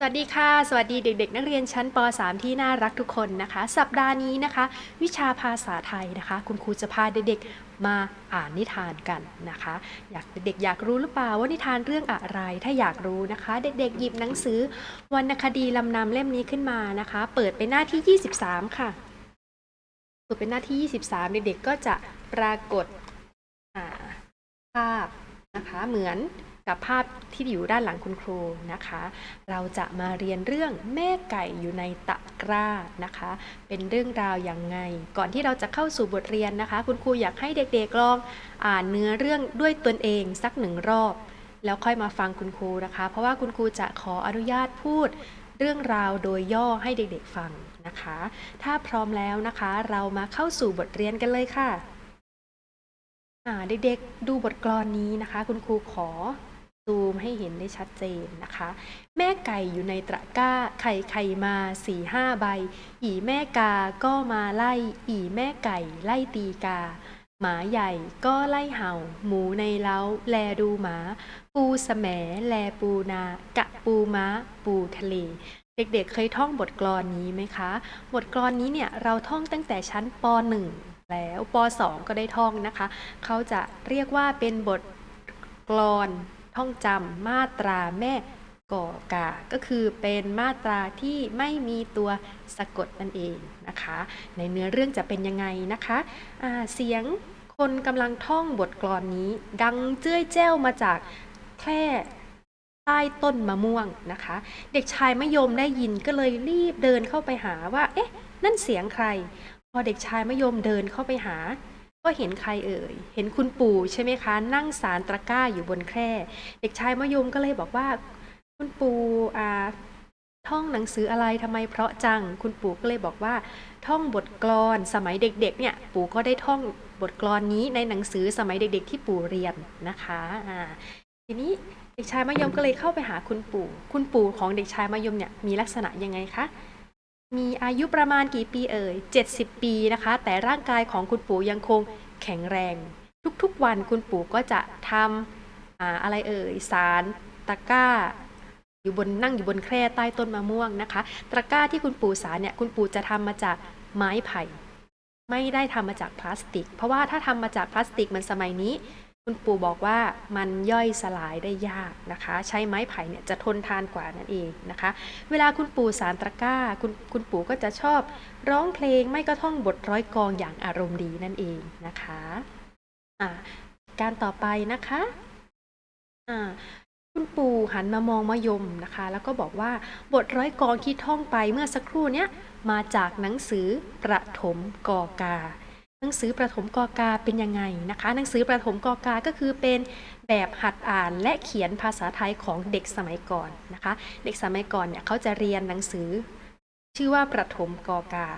สวัสดีค่ะ สวัสดีเด็ก ๆ นักเรียนชั้นป .3 ที่น่ารักทุกคนนะคะ สัปดาห์นี้นะคะ วิชาภาษาไทยนะคะ คุณครูจะพาเด็กๆมาอ่านนิทานกันนะคะ อยากเด็กๆอยากรู้หรือเปล่าว่านิทานเรื่องอะไร ถ้าอยากรู้นะคะ เด็กๆหยิบหนังสือวรรณคดีลำนำเล่มนี้ขึ้นมานะคะ เปิดเป็นหน้าที่ 23 ค่ะเปิดเป็นหน้าที่ 23 เด็กๆก็จะปรากฏภาพนะคะเหมือน กับภาพที่อยู่ด้านหลังคุณครูนะคะ เราจะมาเรียนเรื่องแม่ไก่อยู่ในตะกร้านะคะ เป็นเรื่องราวอย่างไง ก่อนที่เราจะเข้าสู่บทเรียนนะคะ คุณครูอยากให้เด็กๆลองอ่านเนื้อเรื่องด้วยตนเองสักหนึ่งรอบ แล้วค่อยมาฟังคุณครูนะคะ เพราะว่าคุณครูจะขออนุญาตพูดเรื่องราวโดยย่อให้เด็กๆฟังนะคะ ถ้าพร้อมแล้วนะคะ เรามาเข้าสู่บทเรียนกันเลยค่ะเด็กๆดูบทกลอนนี้นะคะ คุณครูขอ ซูมให้เห็นได้ชัดเจนนะคะ แม่ไก่อยู่ในตะกร้าไข่ไข่มาสี่ห้าใบ อีแม่กาก็มาไล่ อีแม่ไก่ไล่ตีกา หมาใหญ่ก็ไล่เห่า หมูในเล้า แลดูหมา ปูสแหมแลปูนา กะปูม้า ปูทะเลเด็กๆ เคยท่องบทกลอนนี้ไหมคะ บทกลอนนี้เนี่ยเราท่องตั้งแต่ชั้นป .1 แล้วป .2 ก็ได้ท่องนะคะ เขาจะเรียกว่าเป็นบทกลอน ท่องจำมาตราแม่ก่อกา ก็คือเป็นมาตราที่ไม่มีตัวสะกดนั่นเองนะคะ ในเนื้อเรื่องจะเป็นยังไงนะคะเสียงคนกำลังท่องบทกลอนนี้ ดังเจ้ยแจ้วมาจากแคร่ใต้ต้นมะม่วงนะคะ เด็กชายมะยมได้ยินก็เลยรีบเดินเข้าไปหาว่า เอ๊ะ นั่นเสียงใคร พอเด็กชายมะยมเดินเข้าไปหา ก็เห็นใครเอ่ย เห็นคุณปู่ใช่ไหมคะ นั่งสารตะกร้าอยู่บนแคร่ เด็กชายมะยมก็เลยบอกว่า คุณปู่อ่าท่องหนังสืออะไรทำไมเพราะจัง คุณปู่ก็เลยบอกว่า ท่องบทกลอนสมัยเด็กๆเนี่ย ปู่ก็ได้ท่องบทกลอนนี้ในหนังสือสมัยเด็กๆ ที่ปู่เรียนนะคะอ่าทีนี้เด็กชายมะยมก็เลยเข้าไปหาคุณปู่ คุณปู่ของเด็กชายมะยมเนี่ยมีลักษณะยังไงคะ มีอายุประมาณกี่ปีเอ่ย 70 ปีนะคะ แต่ร่างกายของคุณปู่ยังคงแข็งแรง ทุกๆวันคุณปู่ก็จะทำอ่าอะไรเอ่ย สารตะกร้า อยู่บนนั่งอยู่บนแคร่ใต้ต้นมะม่วงนะคะ ตะกร้าที่คุณปู่สารเนี่ยคุณปู่จะทำมาจากไม้ไผ่ ไม่ได้ทำมาจากพลาสติก เพราะว่าถ้าทำมาจากพลาสติกมือนสมัยนี้ คุณปู่บอกว่ามันย่อยสลายได้ยากนะคะ ใช้ไม้ไผ่เนี่ยจะทนทานกว่านั่นเองนะคะ เวลาคุณปู่สารตะกร้าคุณคุณปู่ก็จะชอบร้องเพลงไม่ก็ท่องบทร้อยกองอย่างอารมณ์ดีนั่นเองนะคะอ่าการต่อไปนะคะอ่าคุณปู่หันมามองมะยมนะคะ แล้วก็บอกว่าบทร้อยกองที่ท่องไปเมื่อสักครู่เนี้ยมาจากหนังสือประถมกอกา หนังสือประถมกอกาเป็นยังไงนะคะ หนังสือประถมกอกาก็คือเป็นแบบหัดอ่านและเขียนภาษาไทยของเด็กสมัยก่อนนะคะ เด็กสมัยก่อนเนี่ยเขาจะเรียนหนังสือ ชื่อว่าประถมกอกา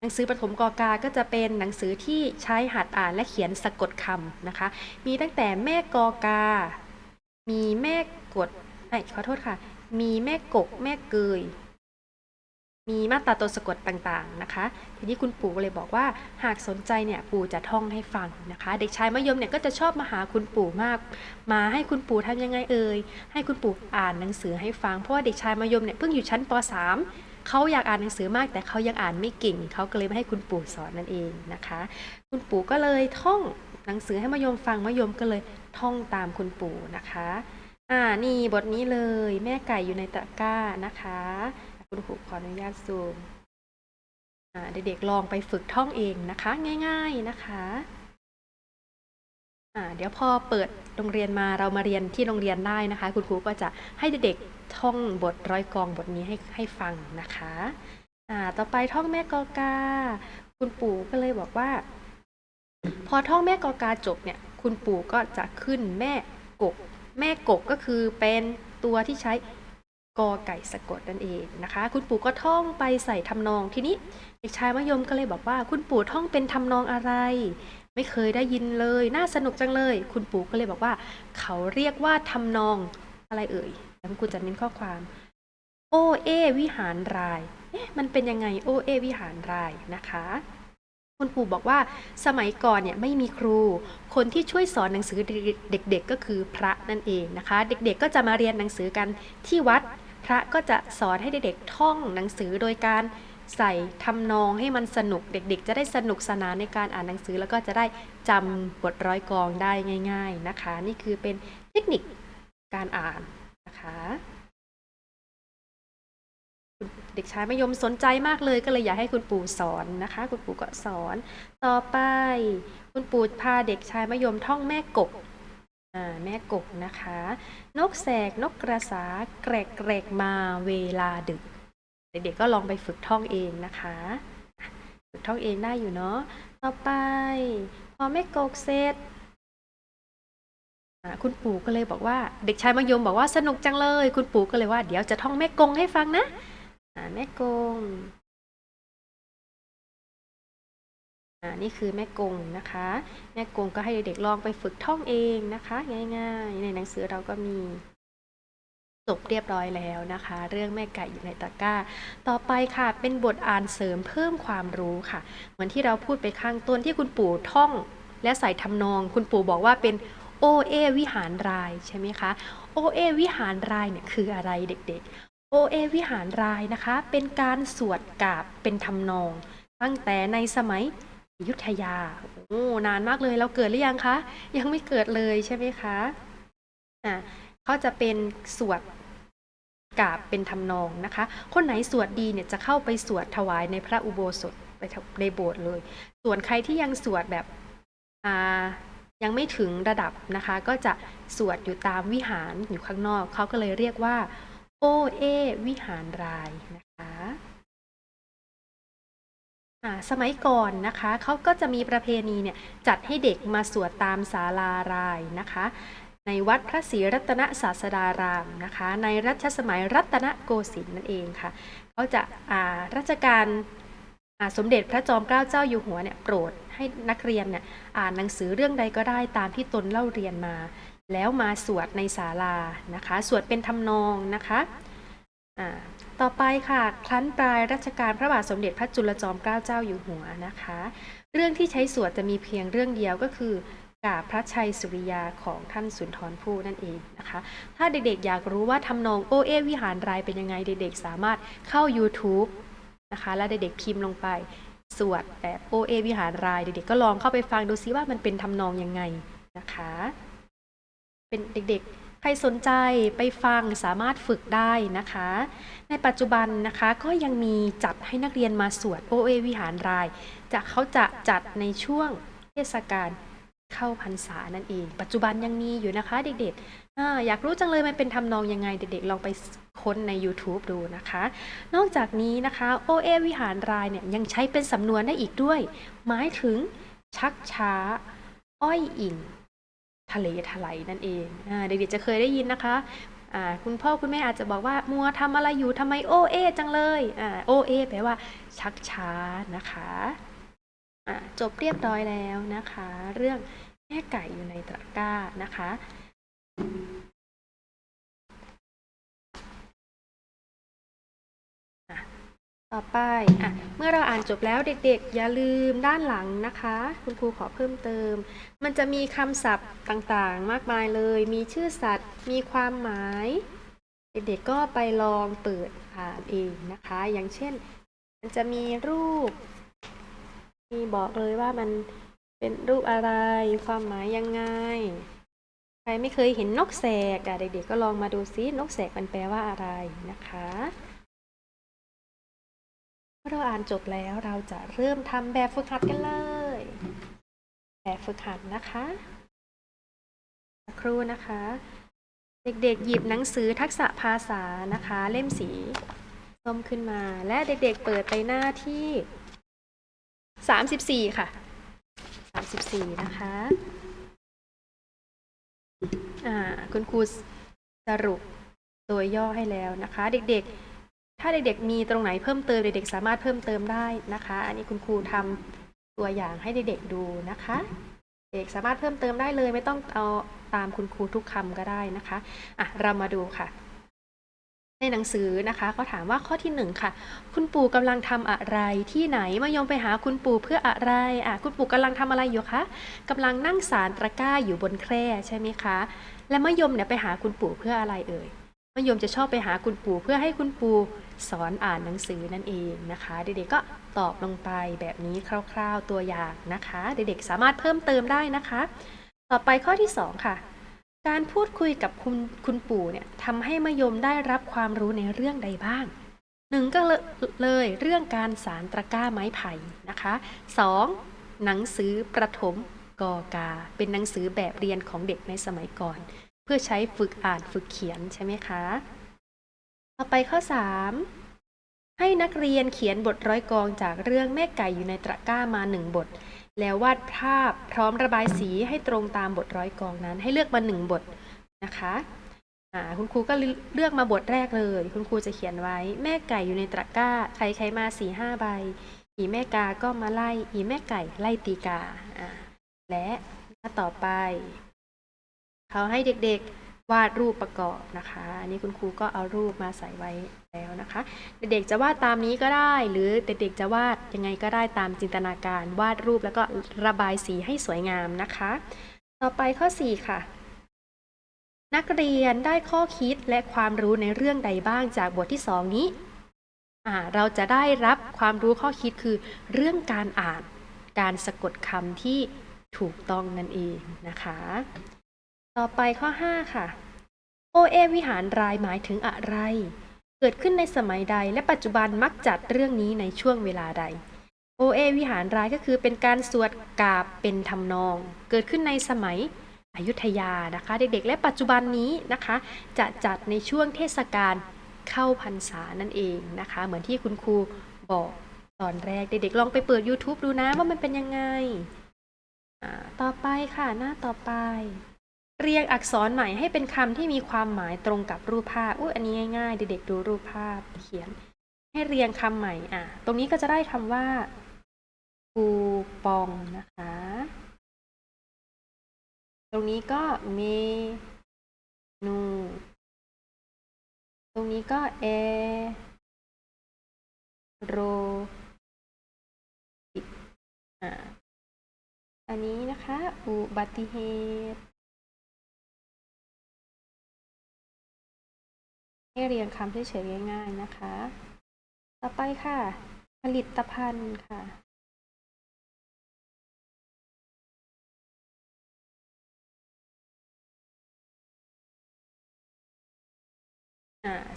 หนังสือประถมกอกา ก็จะเป็นหนังสือที่ใช้หัดอ่านและเขียนสะกดคำนะคะ มีตั้งแต่แม่กอกา มีแม่กดไอ้ขอโทษค่ะ มีแม่กก แม่เกย มีมาตราตัวสะกดต่างๆนะคะ ทีนี้คุณปู่ก็เลยบอกว่าหากสนใจเนี่ยปู่จะท่องให้ฟังนะคะ เด็กชายมะยมเนี่ยก็จะชอบมาหาคุณปู่มาก มาให้คุณปู่ทำยังไงเอ่ยให้คุณปู่อ่านหนังสือให้ฟังเพราะว่าเด็กชายมะยมเนี่ยเพิ่งอยู่ชั้นป .3 เขาอยากอ่านหนังสือมาก แต่เขายังอ่านไม่เก่งเขาก็เลยมาให้คุณปู่สอนนั่นเองนะคะ คุณปู่ก็เลยท่องหนังสือให้มะยมฟังมะยมก็เลยท่องตามคุณปู่นะคะอ่านี่บทนี้เลยแม่ไก่อยู่ในตะกร้านะคะ คุณครูขออนุญาตซูมเด็กๆลองไปฝึกท่องเองนะคะ ง่าย ๆนะคะเดี๋ยวพอเปิดโรงเรียนมาเรามาเรียนที่โรงเรียนได้นะคะ คุณครูก็จะให้เด็กๆท่องบทร้อยกองบทนี้ให้ให้ฟังนะคะอ่าต่อไปท่องแม่กอกา คุณปู่ก็เลยบอกว่า พอท่องแม่กอกาจบเนี่ยคุณปู่ก็จะขึ้นแม่กก แม่กกก็คือเป็นตัวที่ใช้ กอไก่สะกดนั่นเองนะคะ คุณปู่ก็ท่องไปใส่ทำนองทีนี้เด็กชายมะยมก็เลยบอกว่า คุณปู่ท่องเป็นทำนองอะไร ไม่เคยได้ยินเลยน่าสนุกจังเลย คุณปู่ก็เลยบอกว่า เขาเรียกว่าทำนองอะไรเอ่ยแล้วคุณจะเน้นข้อความ โอเอ วิหารรายเอ๊ะมันเป็นยังไงโอเอ วิหารรายนะคะคุณปู่บอกว่าสมัยก่อนเนี่ยไม่มีครู คนที่ช่วยสอนหนังสือเด็กๆก็คือพระนั่นเองนะคะ เด็กๆก็จะมาเรียนหนังสือกันที่วัด พระก็จะสอนให้เด็กๆท่องหนังสือโดยการใส่ทำนองให้มันสนุกเด็กๆ จะได้สนุกสนานในการอ่านหนังสือ แล้วก็จะได้จำบทร้อยกองได้ง่าย ๆนะคะ นี่คือเป็นเทคนิคการอ่านนะคะเด็กชายมยมสนใจมากเลยก็เลยอยากให้คุณปู่สอนนะคะ คุณปู่ก็สอน ต่อไป คุณปู่พาเด็กชายมยมท่องแม่กบ แม่กบนะคะ นกแสกนกกระสาแกรกแกรกมาเวลาดึก เด็กๆก็ลองไปฝึกท่องเองนะคะอะฝึกท่องเองได้อยู่เนาะต่อไป พอแม่กบเสร็จคุณปู่ก็เลยบอกว่า เด็กชายมะยมบอกว่าสนุกจังเลย คุณปู่ก็เลยว่า เดี๋ยวจะท่องแม่กงให้ฟังนะแม่กง นี่คือแม่กงนะคะ แม่กงก็ให้เด็กๆลองไปฝึกท่องเองนะคะ ง่ายๆ ในหนังสือเราก็มีจบเรียบร้อยแล้วนะคะ เรื่องแม่ไก่อยู่ในตะกร้า ต่อไปค่ะ เป็นบทอ่านเสริมเพิ่มความรู้ค่ะ เหมือนที่เราพูดไปข้างต้นที่คุณปู่ท่องและใส่ทำนอง คุณปู่บอกว่าเป็นโอเอวิหารรายใช่ไหมคะโอเอวิหารรายเนี่ยคืออะไรเด็กๆโอเอวิหารรายนะคะ เป็นการสวดกาบเป็นทำนอง ตั้งแต่ในสมัย อยุธยาโอ้นานมากเลยเราเกิดหรือยังคะ ยังไม่เกิดเลยใช่ไหมคะอ่าเขาจะเป็นสวดกาบเป็นทำนองนะคะ คนไหนสวดดีเนี่ยจะเข้าไปสวดถวายในพระอุโบสถไปในโบสถ์เลย ส่วนใครที่ยังสวดแบบอ่ายังไม่ถึงระดับนะคะ ก็จะสวดอยู่ตามวิหารอยู่ข้างนอก เขาก็เลยเรียกว่า โอเอ วิหารรายนะคะ สมัยก่อนนะคะเขาก็จะมีประเพณีเนี่ยจัดให้เด็กมาสวดตามศาลารายนะคะ ในวัดพระศรีรัตนศาสดารามนะคะ ในรัชสมัยรัตนโกสินทร์นั่นเองค่ะเขาจะอ่ารัชกาลอ่าสมเด็จพระจอมเกล้าเจ้าอยู่หัวเนี่ยโปรดให้นักเรียนเนี่ยอ่านหนังสือเรื่องใดก็ได้ตามที่ตนเล่าเรียนมา แล้วมาสวดในศาลานะคะ สวดเป็นทำนองนะคะอ่า ต่อไปค่ะครั้นปลายรัชกาลพระบาทสมเด็จพระจุลจอมเกล้าเจ้าอยู่หัวนะคะ เรื่องที่ใช้สวดจะมีเพียงเรื่องเดียวก็คือกาบพระชัยสุริยาของท่านสุนทรภู่นั่นเองนะคะ ถ้าเด็กๆอยากรู้ว่าทำนองโอเอวิหารรายเป็นยังไงเด็กๆ สามารถเข้า YouTube นะคะแล้วเด็กๆพิมพ์ลงไปสวดแบบโอเอวิหารรายเด็กๆก็ลองเข้าไปฟังดูซิว่ามันเป็นทำนองยังไงนะคะ เป็นเด็กๆ ใครสนใจไปฟังสามารถฝึกได้นะคะ ในปัจจุบันนะคะก็ยังมีจัดให้นักเรียนมาสวดโอเอวิหารราย จะเขาจะจัดในช่วงเทศกาลเข้าพรรษานั่นเอง ปัจจุบันยังมีอยู่นะคะเด็กๆออยากรู้จังเลยมันเป็นทำนองยังไงเด็กๆ ลองไปค้นใน YouTube ดูนะคะ นอกจากนี้นะคะโอเอวิหารรายเนี่ยยังใช้เป็นสำนวนได้อีกด้วย หมายถึงชักช้า อ้อยอิ่ง ทะเลทลายนั่นเองอเด็กๆจะเคยได้ยินนะคะคุณพ่อคุณแม่อาจจะบอกว่ามัวทำอะไรอยู่ทำไมโอเอจังเลยโอเอแปลว่า ชักช้านะคะจบเรียบร้อยแล้วนะคะ เรื่องแม่ไก่อยู่ในตะกร้านะคะ ต่อไปอะเมื่อเราอ่านจบแล้วเด็กๆ อย่าลืมด้านหลังนะคะ คุณครูขอเพิ่มเติม มันจะมีคำศัพท์ต่างๆ มากมายเลย มีชื่อสัตว์ มีความหมาย เด็กๆ ก็ไปลองเปิดอ่านเองนะคะ อย่างเช่น มันจะมีรูป มีบอกเลยว่ามันเป็นรูปอะไร ความหมายยังไง ใครไม่เคยเห็นนกแสกอะเด็กๆ ก็ลองมาดูซินกแสกมันแปลว่าอะไรนะคะ อเราอ่านจบแล้วเราจะเริ่มทำแบบฝึกหัดกันเลย แบบฝึกหัดนะคะครูนะคะ เด็กๆหยิบหนังสือทักษะภาษานะคะ เล่มสีส้มขึ้นมา และเด็กๆเปิดไปหน้าที่ 34 ค่ะ 34 นะคะอ่าคุณครูสรุปตัวย่อให้แล้วนะคะ เด็กๆ ถ้าเด็กๆมีตรงไหนเพิ่มเติมเด็กๆสามารถเพิ่มเติมได้นะคะ อันนี้คุณครูทำตัวอย่างให้เด็กๆดูนะคะ เด็กสามารถเพิ่มเติมได้เลย ไม่ต้องเอาตามคุณครูทุกคำก็ได้นะคะอะเรามาดูค่ะ ในหนังสือนะคะเขาถามว่าข้อที่หนึ่งค่ะ คุณปู่กำลังทำอะไรที่ไหนมายมไปหาคุณปู่เพื่ออะไรอะคุณปู่กำลังทำอะไรอยู่คะกำลังนั่งสารตะกร้าอยู่บนแคร่ใช่ไหมคะ และมะยมเนี่ยไปหาคุณปู่เพื่ออะไรเอ่ยมมะยมจะชอบไปหาคุณปู่เพื่อให้คุณปู่ สอนอ่านหนังสือนั่นเองนะคะ เด็กๆก็ตอบลงไปแบบนี้คร่าวๆตัวอย่างนะคะ เด็กๆสามารถเพิ่มเติมได้นะคะ ต่อไปข้อที่สองค่ะ การพูดคุยกับคุณคุณปู่เนี่ยทำให้มยมได้รับความรู้ในเรื่องใดบ้างหนึ่งก็เลยเลยเรื่องการสารตะกร้าไม้ไผ่นะคะสองหนังสือประถมกอกา เป็นหนังสือแบบเรียนของเด็กในสมัยก่อน เพื่อใช้ฝึกอ่านฝึกเขียนใช่ไหมคะ ต่อไปข้อ 3 ให้นักเรียนเขียนบทร้อยกรองจากเรื่องแม่ไก่อยู่ในตะกร้ามาหนึ่งบท แล้ววาดภาพพร้อมระบายสีให้ตรงตามบทร้อยกรองนั้น ให้เลือกมาหนึ่งบทนะคะคุณครูก็เลือกมาบทแรกเลย คุณครูจะเขียนไว้ แม่ไก่อยู่ในตะกร้า ใครใครมาสี่ห้าใบ อีแม่กาก็มาไล่ อีแม่ไก่ไล่ตีกาอ่าและหน้าต่อไป เขาให้เด็กๆ วาดรูปประกอบนะคะ อันนี้คุณครูก็เอารูปมาใส่ไว้แล้วนะคะ เด็กๆจะวาดตามนี้ก็ได้ หรือเด็กๆจะวาดยังไงก็ได้ตามจินตนาการ วาดรูปแล้วก็ระบายสีให้สวยงามนะคะ ต่อไปข้อ 4 ค่ะนักเรียนได้ข้อคิดและความรู้ในเรื่องใดบ้างจากบทที่ 2 นี้อ่าเราจะได้รับความรู้ข้อคิดคือ เรื่องการอ่าน การสะกดคำที่ถูกต้องนั่นเองนะคะ ต่อไปข้อ 5 ค่ะ โอเอวิหารรายหมายถึงอะไร เกิดขึ้นในสมัยใดและปัจจุบันมักจัดเรื่องนี้ในช่วงเวลาใด โอเอวิหารรายก็คือเป็นการสวดกาบเป็นทำนอง เกิดขึ้นในสมัยอยุธยานะคะ เด็กๆ และปัจจุบันนี้นะคะ จะจัดในช่วงเทศกาลเข้าพรรษานั่นเองนะคะ เหมือนที่คุณครูบอกตอนแรกเด็กๆลองไปเปิด YouTube ดูนะว่ามันเป็นยังไง ต่อไปค่ะหน้าต่อไป เรียงอักษรใหม่ให้เป็นคำที่มีความหมายตรงกับรูปภาพอุ้ยอันนี้ง่ายๆ เด็กๆดูรูปภาพเขียน ให้เรียงคำใหม่อะ ตรงนี้ก็จะได้คำว่าปูปองนะคะ ตรงนี้ก็เมนู ตรงนี้ก็เอโรติอันนี้นะคะ อุบัติเหตุ ให้เรียงคำเฉยๆง่าย ๆนะคะ ต่อไปค่ะ ผลิตภัณฑ์ค่ะ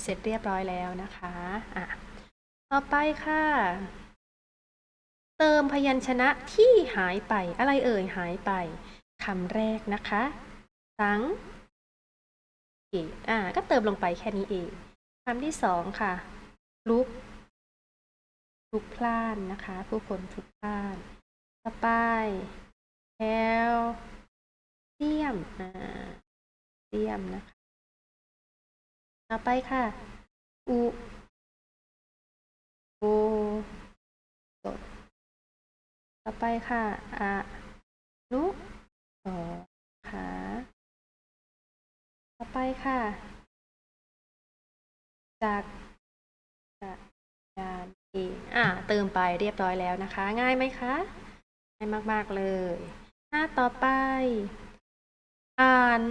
เสร็จเรียบร้อยแล้วนะคะอะต่อไปค่ะ เติมพยัญชนะที่หายไป อะไรเอ่ยหายไปคำแรกนะคะ สัง อ่า ก็เติมลงไปแค่นี้เองคำที่สองค่ะลุกลุกพล่านนะคะ ผู้คนพลุกพล่านต่อไปแคลเซียมอ่าเซียมนะคะต่อไปค่ะอุโบสถต่อไปค่ะอะนุสรณ์ค่ะ ต่อไปค่ะ จากจักรยานเองอ่าเติมไปเรียบร้อยแล้วนะคะ ง่ายไหมคะง่ายมาก ๆ เลยหน้าต่อไป อ่าน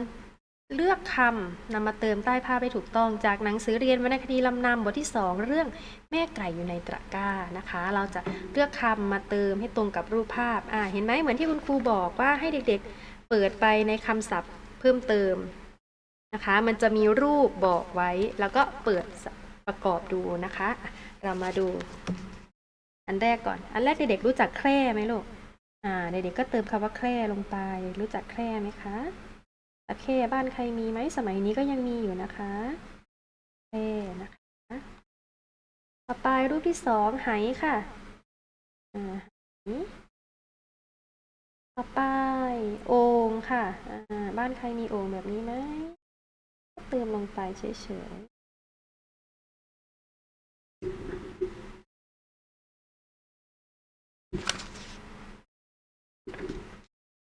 เลือกคำนำมาเติมใต้ภาพให้ถูกต้องจากหนังสือเรียนวรรณคดีลำนำบทที่ 2 เรื่องแม่ไก่อยู่ในตะกร้านะคะ เราจะเลือกคำมาเติมให้ตรงกับรูปภาพอ่าเห็นไหมเหมือนที่คุณครูบอกว่าให้เด็กๆ เปิดไปในคำศัพท์เพิ่มเติม นะคะ มันจะมีรูปบอกไว้แล้วก็เปิดประกอบดูนะคะ เรามาดู อันแรกก่อน อันแรกเด็กๆรู้จักแคร่ไหมลูก อ่า เด็กๆก็เติมคำว่าแคร่ลงไป รู้จักแคร่ไหมคะตะเข้บ้านใครมีไหมสมัยนี้ก็ยังมีอยู่นะคะแคร่นะคะ ต่อไปรูปที่สองไหค่ะ อ่าต่อไปโอ่งค่ะ อ่า บ้านใครมีโอ่งแบบนี้ไหม เติมลงไปเฉยๆ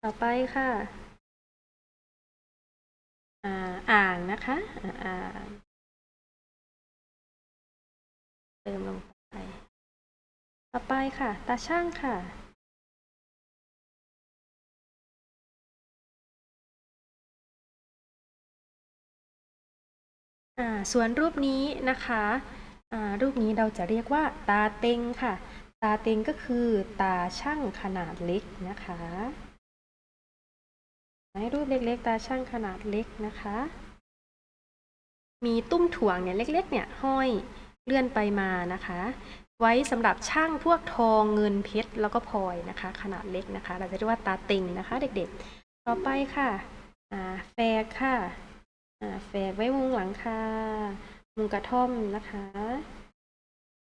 ต่อไปค่ะ อ่าอ่างนะคะอ่าอ่างเติมลงไป ต่อไปค่ะ ตาช่างค่ะ ส่วนรูปนี้นะคะรูปนี้เราจะเรียกว่าตาเต็งค่ะ ตาเต็งก็คือตาช่างขนาดเล็กนะคะให้รูปเล็กๆ ตาช่างขนาดเล็กนะคะ มีตุ้มถ่วงเนี่ยเล็กๆ เนี่ยห้อยเลื่อนไปมานะคะ ไว้สำหรับช่างพวกทองเงินเพชรแล้วก็พลอยนะคะ ขนาดเล็กนะคะ เราจะเรียกว่าตาเต็งนะคะ เด็กๆ ต่อไปค่ะแฟกค่ะ แฟกไว้มุงหลังคา มุงกระท่อมนะคะ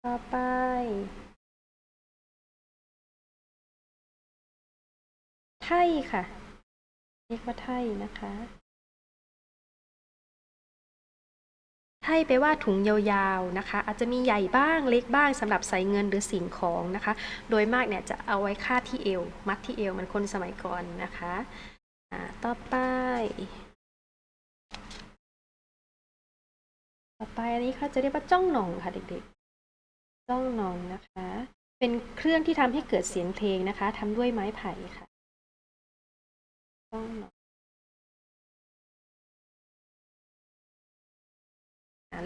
ต่อไป ไท่ค่ะ เรียกว่าไท่นะคะ ไท่แปว่าถุงยาวๆนะคะ อาจจะมีใหญ่บ้างเล็กบ้างสำหรับใส่เงินหรือสิ่งของนะคะ โดยมากเนี่ยจะเอาไว้คาดที่เอว มัดที่เอวเหมันคนสมัยก่อนนะคะ ต่อไป ต่อไปอันนี้เขาจะเรียกว่าจ้องหนองค่ะเด็กๆ จ้องหนองนะคะ เป็นเครื่องที่ทำให้เกิดเสียงเพลงนะคะทำด้วยไม้ไผ่ค่ะ จ้องหนอง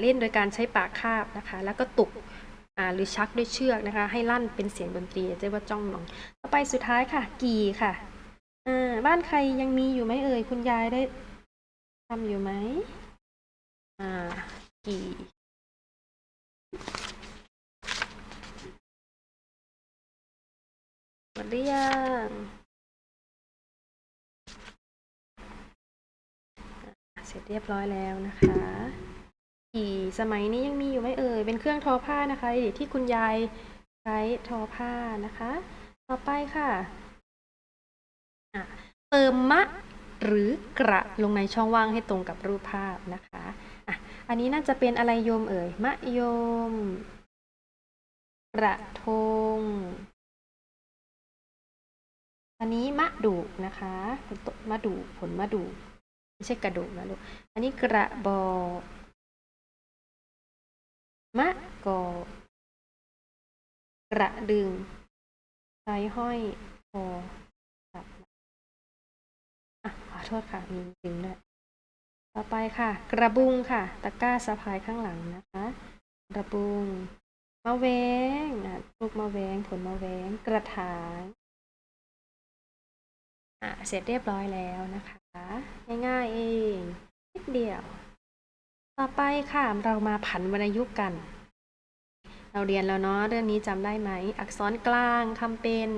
เล่นโดยการใช้ปากคาบนะคะ แล้วก็ตุกหรือชักด้วยเชือกนะคะ ให้ลั่นเป็นเสียงดนตรีจะเรียกว่าจ้องหนอง ต่อไปสุดท้ายค่ะ กีค่ะอ่าบ้านใครยังมีอยู่ไหมเอ่ย คุณยายได้ทำอยู่ไหมอ่า กี่หมดหรือยังเสร็จเรียบร้อยแล้วนะคะกี่สมัยนี้ยังมีอยู่ไหมเอ่ย เป็นเครื่องทอผ้านะคะที่คุณยายใช้ทอผ้านะคะ ต่อไปค่ะอะเติมมะหรือกระลงในช่องว่างให้ตรงกับรูปภาพนะคะ อันนี้น่าจะเป็นอะไรโยมเอ่ย มะยม กระทง อันนี้มะดูกนะคะเป็นต้นมะดูกผลมะดูกไม่ใช่กระดูกนะลูก อันนี้กระบอกมะกอกระดึงใช้ห้อยคอตัดอะขอโทษค่ะ มีดึงด้วย ต่อไปค่ะ กระบุงค่ะ ตะกร้าสะพายข้างหลังนะคะ กระบุงมะแวงอะลูกมะแวงผลมะแวงกระถางอะเสร็จเรียบร้อยแล้วนะคะ ง่ายๆเองนิดเดียว ต่อไปค่ะเรามาผันวรรณยุกต์กัน เราเรียนแล้วเนาะเรื่องนี้จำได้ไหม อักษรกลางคำเป็น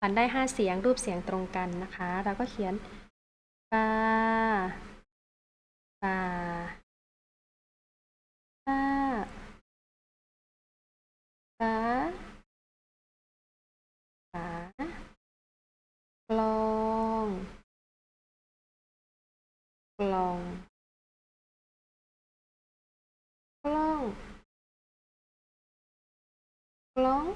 ผันได้ห้าเสียงรูปเสียงตรงกันนะคะ เราก็เขียนปา ปาป้าป้าปากลองกลองกล้องกล้อง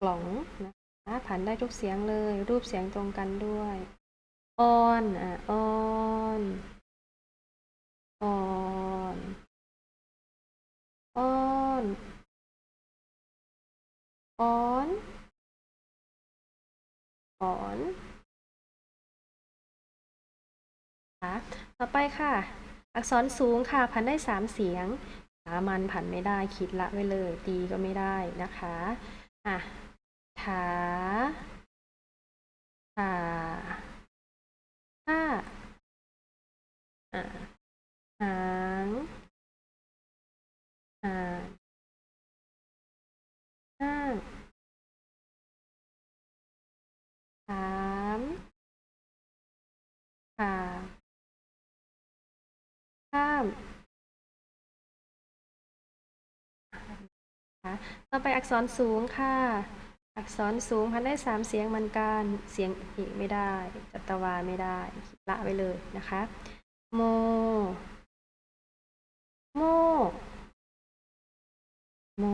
กล่องนะคะผันได้ทุกเสียงเลย รูปเสียงตรงกันด้วย ออนอะออนออนออนออนออนค่ะต่อไปค่ะ อักษรสูงค่ะพันได้สามเสียงสามัญผันไม่ได้คิดละไว้เลย ตีก็ไม่ได้นะคะอะถาถา หางหางห้างสามขาข้ามนะคะต่อไปอักษรสูงค่ะ อักษรสูงพันได้สามเสียงเหมือนกัน เสียงอีกไม่ได้จัตวาไม่ได้ละไว้เลยนะคะ โม โมโม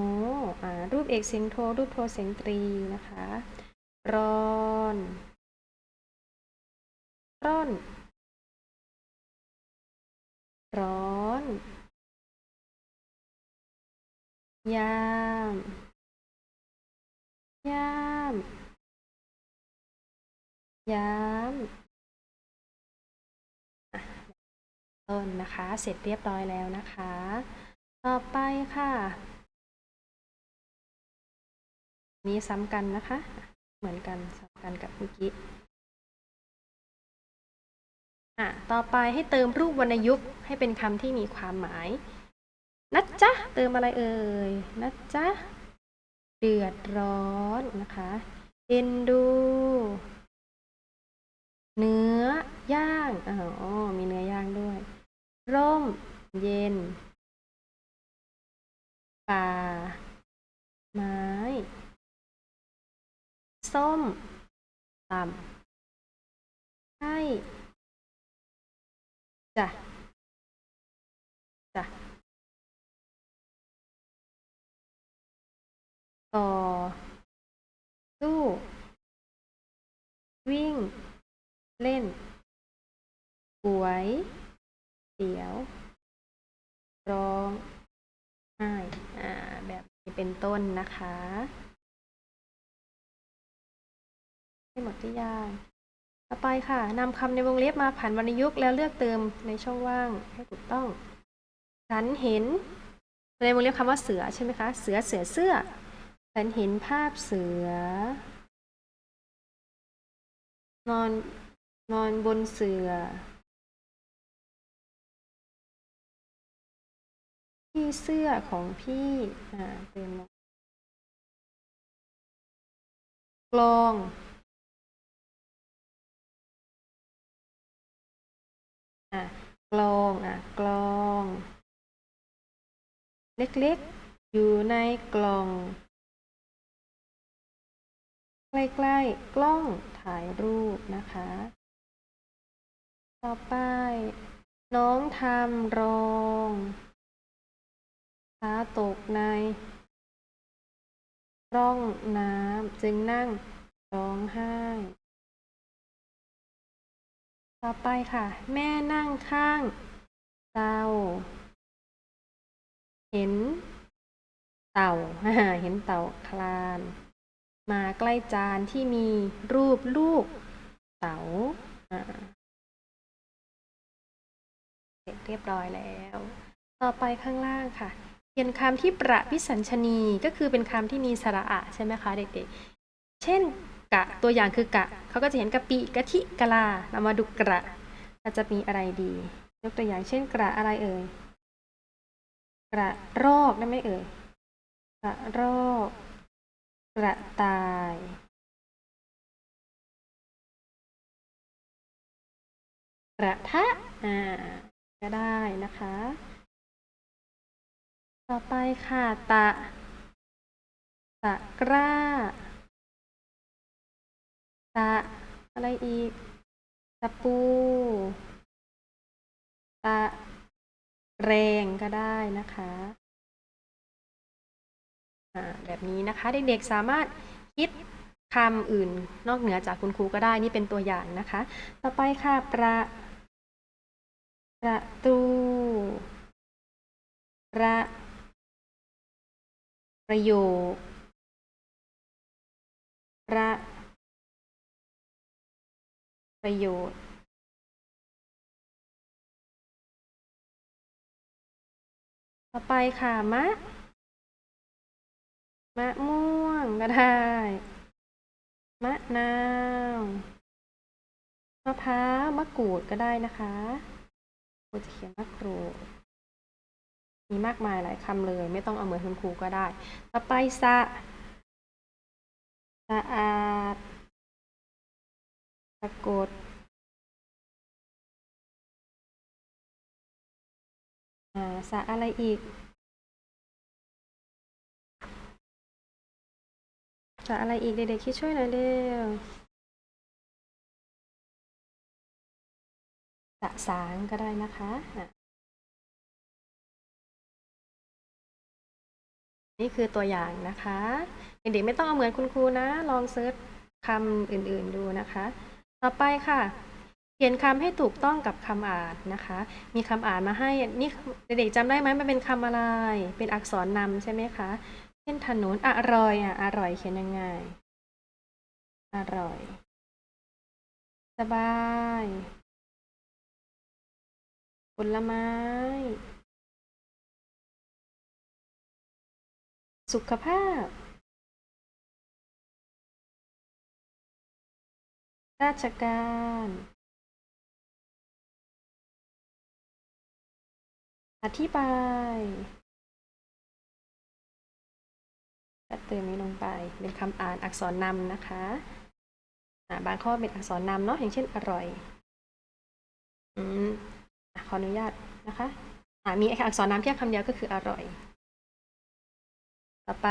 อ่ารูปเอกเสียงโท รูปโทเสียงตรีนะคะ รอนร่อนร้อน ยาม ยาม ยาม ต้นนะคะ เสร็จเรียบร้อยแล้วนะคะ ต่อไปค่ะนี้ซ้ำกันนะคะ เหมือนกันซ้ำกันกับเมื่อกี้อะต่อไปให้เติมรูปวรรณยุกต์ให้เป็นคำที่มีความหมายนะจ๊ะเติมอะไรเอ่ยนะจ๊ะเดือดร้อนนะคะเอ็นดู เนื้อย่างอ๋อมีเนื้อย่างด เย็น ป่า ไม้ ส้ม ต่ำให้จ้ะจ้ะต่อ สู้ วิ่ง เล่นป่วยเสียว ร้องไห้อ่าแบบนี้เป็นต้นนะคะให้หมดที่ยางต่อไปค่ะนำคำในวงเล็บมาผันวรรณยุกต์แล้วเลือกเติมในช่องว่างให้ถูกต้อง ฉันเห็น ในวงเล็บคำว่าเสือใช่ไหมคะ เสือเสือเสื้อ ฉันเห็นภาพเสือ นอนนอนบนเสือ ที่เสื้อของพี่อ่าเติมลงกลอง อะกลองอะกลอง เล็กๆ อยู่ในกล่อง ใกล้ๆ กล้องถ่ายรูปนะคะ ต่อไป น้องทำรอง ขาตกใน ร่องน้ำจึงนั่งร้องไห้ ต่อไปค่ะ แม่นั่งข้างเตาเห็นเต่า เห็นเต่าคลาน มาใกล้จานที่มีรูปลูกเต่าเสร็จเรียบร้อยแล้ว ต่อไปข้างล่างค่ะ เขียนคำที่ประพิสัญชนีก็คือเป็นคำที่มีสระอะใช่ไหมคะเด็กๆ เช่นกะตัวอย่างคือกะเขาก็จะเห็นกะปิกะทิกะลาเรามาดูกระเราจะมีอะไรดี ยกตัวอย่างเช่นกระอะไรเอ่ยกระรอกได้ไหมเอ่ยกระรอกกระต่าย กระทะอ่าก็ได้นะคะ ต่อไปค่ะ ตะ ตะกร้า ตะ อะไรอีก ตะปู ตะแรงก็ได้นะคะอ่าแบบนี้นะคะเด็กๆสามารถคิดคำอื่นนอกเหนือจากคุณครูก็ได้นี่เป็นตัวอย่างนะคะ ต่อไปค่ะประประตูประ ประโยค ประประโยชน์ ต่อไปค่ะ มะ มะม่วงก็ได้ มะนาว มะพร้าว มะกรูดก็ได้นะคะครูจะเขียนมะกรูด มีมากมายหลายคำเลย ไม่ต้องเอาเหมือนคุณครูก็ได้ ต่อไปสะสะอาดสะกดสะอะไรอีก สะอะไรอีกเด็กๆคิดช่วยหน่อยเร็วสะสางก็ได้นะคะ นี่คือตัวอย่างนะคะเด็กๆไม่ต้องเอาเหมือนคุณครูนะ ลองเซิร์ชคำอื่นๆดูนะคะ ต่อไปค่ะ เขียนคำให้ถูกต้องกับคำอ่านนะคะ มีคำอ่านมาให้นี่เด็กๆจำได้ไหมมันเป็นคำอะไร เป็นอักษรนำใช่ไหมคะ เช่นถนนอร่อยอะอร่อยเขียนยังไง อร่อย สบาย ผลไม้ สุขภาพ ราชการ อธิบายก็เติมนี้ลงไป เป็นคำอ่านอักษรนำนะคะบางข้อเป็นอักษรนำเนาะอย่างเช่นอร่อยอืมขออนุญาตนะคะอ่ามีอักษรนำแค่คำเดียวก็คืออร่อย ต่อไป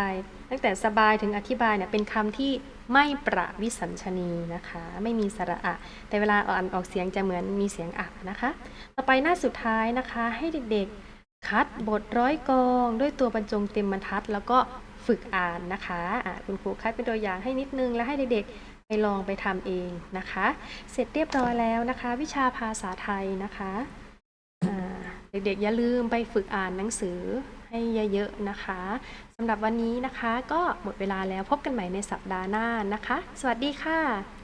ตั้งแต่สบายถึงอธิบายเนี่ยเป็นคำที่ไม่ประวิสัญชนีนะคะ ไม่มีสระอะ แต่เวลาอ่านออกเสียงจะเหมือนมีเสียงอะนะคะ ต่อไปหน้าสุดท้ายนะคะให้เด็กๆ คัดบทร้อยกอง ด้วยตัวบรรจงเต็มบรรทัด แล้วก็ฝึกอ่านนะคะะคุณครูคัดเป็นตัวอย่างให้นิดนึงแล้วให้เด็กๆ ไปลองไปทำเองนะคะ เสร็จเรียบร้อยแล้วนะคะ วิชาภาษาไทยนะคะเด็กๆอย่าลืมไปฝึกอ่านหนังสือให้เยอะๆนะคะ สำหรับวันนี้นะคะ ก็หมดเวลาแล้วพบกันใหม่ในสัปดาห์หน้านะคะ สวัสดีค่ะ